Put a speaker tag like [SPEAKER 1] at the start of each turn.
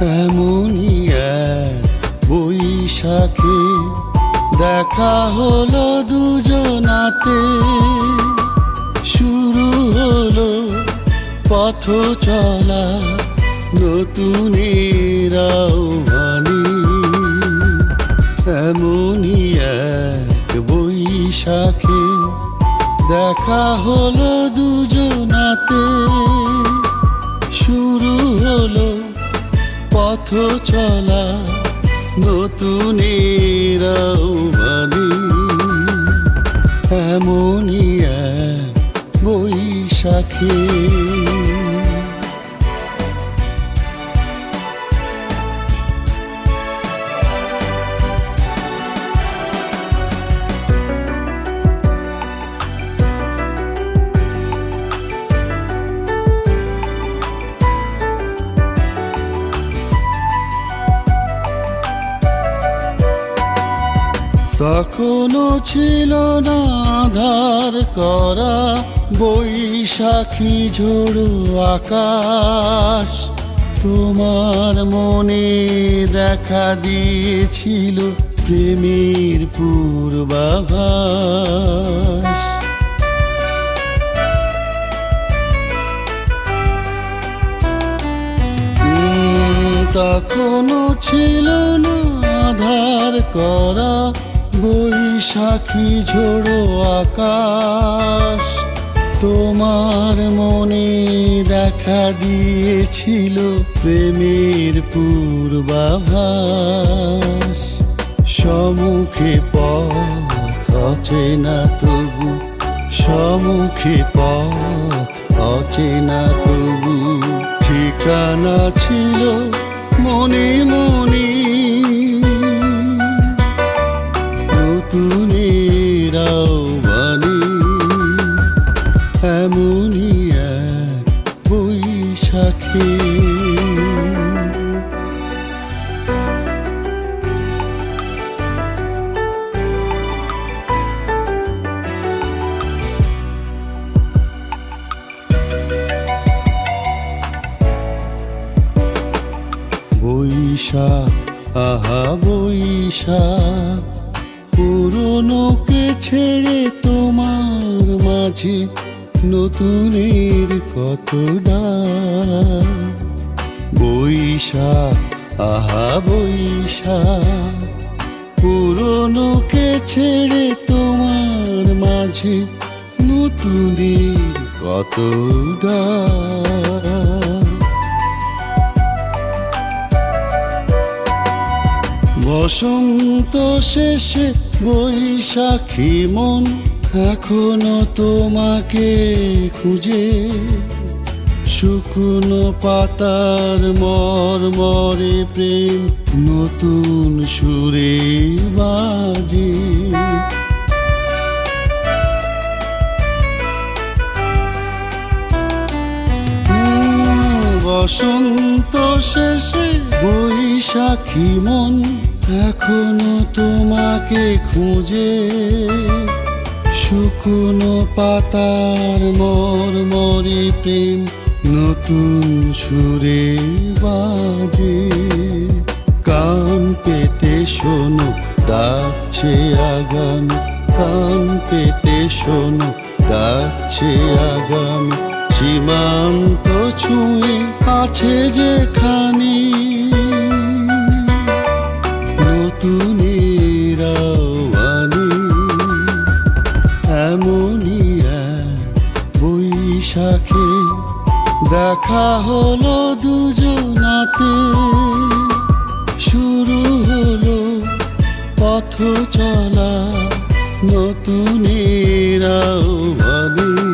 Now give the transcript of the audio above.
[SPEAKER 1] এমনই এক বৈশাখে দেখা হলো দুজনাতে। শুরু হলো পথ চলা নতুন এমনই এক বৈশাখে দেখা হলো দুজনাতে। চলা নতুন রাওয়ানি এমনই বৈশাখী তখনও ছিল না আধার করা বৈশাখী ঝোড়ো আকাশ। তোমার মনে দেখা দিয়েছিল প্রেমের পূর্বাভাস। তখনও ছিল না আধার করা বৈশাখী ঝোড়ো আকাশ তোমার মনে দেখা দিয়েছিল প্রেমের পূর্বাভাস। সমুখে পথ অচেনা তবু, সমুখে পথ অচেনা তবু। ঠিকানা ছিল মনে মনে নতুন রাওয়ানি এমনই এক বৈশাখী। বৈশাখ আহা বৈশাখ পুরনোকে ছেড়ে তোমার মাঝে নতুনের কত ডাক? বৈশাখ, আহা বৈশাখ, পুরনোকে ছেড়ে তোমার মাঝে নতুনের কত বসন্ত শেষে বৈশাখী মন এখনও তোমাকে খুঁজে। শুকনো পাতার মরমরে প্রেম নতুন সুরে বাজে। বসন্ত শেষে বৈশাখী মন এখনও তোমাকে খুঁজে, শুকনো পাতার মরমরে প্রেম নতুন সুরে বাজে। কান পেতে শোনো, ডাকছে আগামী। কান পেতে শোনো, ডাকছে আগামী। সীমান্ত ছুঁয়ে আছে যেখানে দেখা হলো দুজনাতে। শুরু হলো পথ চলা। নতুন রাওয়ানি